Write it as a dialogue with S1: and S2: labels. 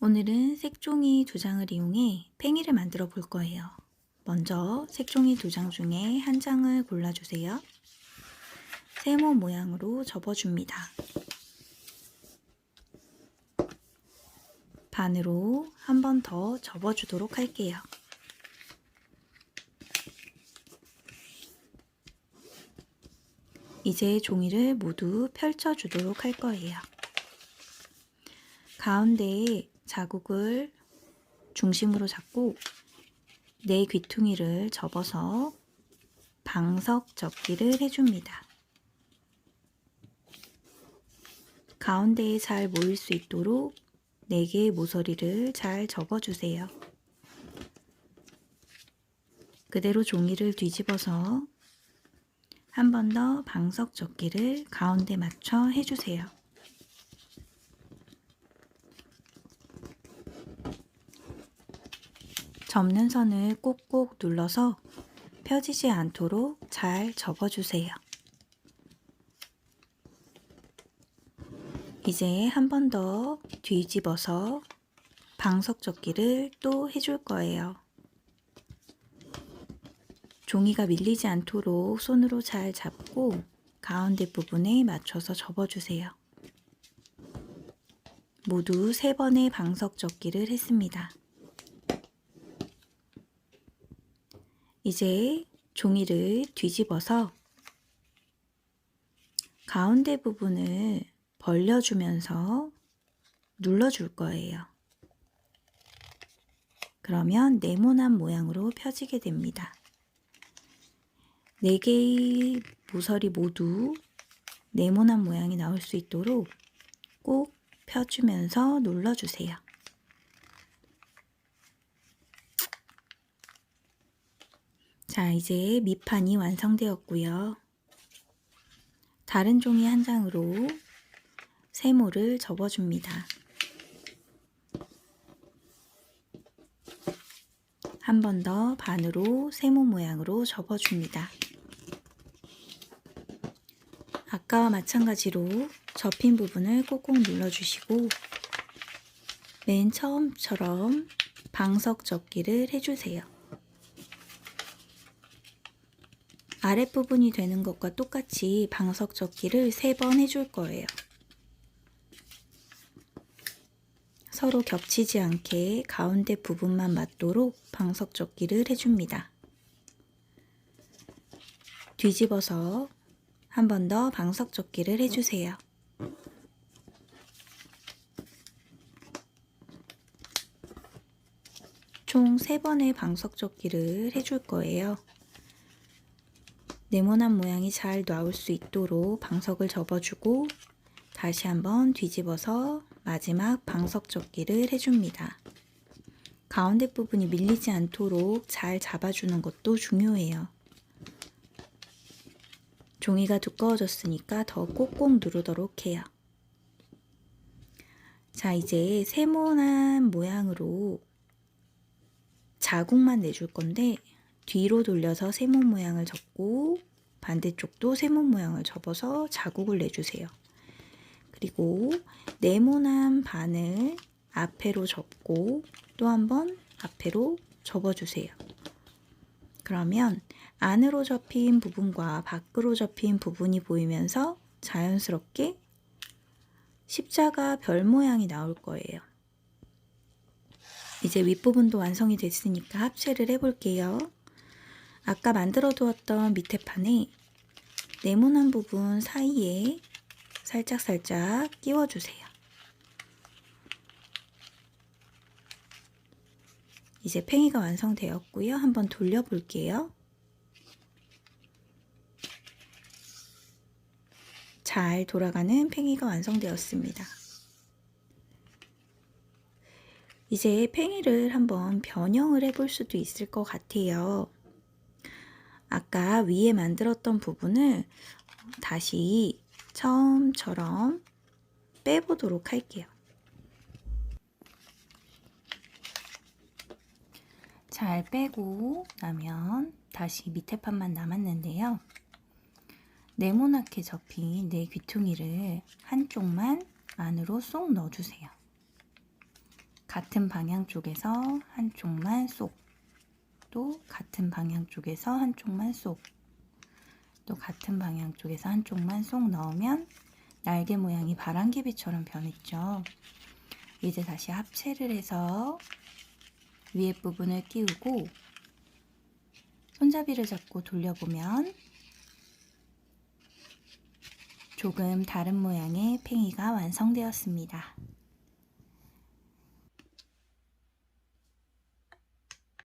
S1: 오늘은 색종이 두 장을 이용해 팽이를 만들어 볼 거예요. 먼저 색종이 두 장 중에 한 장을 골라주세요. 세모 모양으로 접어줍니다. 반으로 한 번 더 접어주도록 할게요. 이제 종이를 모두 펼쳐주도록 할 거예요. 가운데에 자국을 중심으로 잡고 내 귀퉁이를 접어서 방석 접기를 해줍니다. 가운데에 잘 모일 수 있도록 4개의 모서리를 잘 접어주세요. 그대로 종이를 뒤집어서 한 번 더 방석 접기를 가운데 맞춰 해주세요. 접는 선을 꼭꼭 눌러서 펴지지 않도록 잘 접어주세요. 이제 한 번 더 뒤집어서 방석 접기를 또 해줄 거예요. 종이가 밀리지 않도록 손으로 잘 잡고 가운데 부분에 맞춰서 접어주세요. 모두 세 번의 방석 접기를 했습니다. 이제 종이를 뒤집어서 가운데 부분을 벌려주면서 눌러줄 거예요. 그러면 네모난 모양으로 펴지게 됩니다. 네 개의 모서리 모두 네모난 모양이 나올 수 있도록 꼭 펴주면서 눌러주세요. 자, 이제 밑판이 완성되었고요. 다른 종이 한 장으로 세모를 접어줍니다. 한 번 더 반으로 세모 모양으로 접어줍니다. 아까와 마찬가지로 접힌 부분을 꼭꼭 눌러주시고 맨 처음처럼 방석 접기를 해주세요. 아랫부분이 되는 것과 똑같이 방석 접기를 세번 해줄 거예요. 서로 겹치지 않게 가운데 부분만 맞도록 방석 접기를 해줍니다. 뒤집어서 한 번 더 방석 접기를 해주세요. 총 3번의 방석 접기를 해줄 거예요. 네모난 모양이 잘 나올 수 있도록 방석을 접어주고 다시 한번 뒤집어서 마지막 방석 접기를 해줍니다. 가운데 부분이 밀리지 않도록 잘 잡아주는 것도 중요해요. 종이가 두꺼워졌으니까 더 꼭꼭 누르도록 해요. 자, 이제 세모난 모양으로 자국만 내줄 건데 뒤로 돌려서 세모 모양을 접고 반대쪽도 세모 모양을 접어서 자국을 내주세요. 그리고 네모난 반을 앞에로 접고 또 한 번 앞에로 접어주세요. 그러면 안으로 접힌 부분과 밖으로 접힌 부분이 보이면서 자연스럽게 십자가 별 모양이 나올 거예요. 이제 윗부분도 완성이 됐으니까 합체를 해볼게요. 아까 만들어 두었던 밑에 판에 네모난 부분 사이에 살짝살짝 끼워주세요. 이제 팽이가 완성되었고요. 한번 돌려볼게요. 잘 돌아가는 팽이가 완성되었습니다. 이제 팽이를 한번 변형을 해볼 수도 있을 것 같아요. 아까 위에 만들었던 부분을 다시 처음처럼 빼보도록 할게요. 잘 빼고 나면 다시 밑에 판만 남았는데요. 네모나게 접힌 내 귀퉁이를 한쪽만 안으로 쏙 넣어주세요. 같은 방향 쪽에서 한쪽만 쏙. 또 같은 방향 쪽에서 한쪽만 쏙. 또 같은 방향 쪽에서 한쪽만 쏙 넣으면 날개 모양이 바람개비처럼 변했죠. 이제 다시 합체를 해서 위에 부분을 끼우고 손잡이를 잡고 돌려보면 조금 다른 모양의 팽이가 완성되었습니다.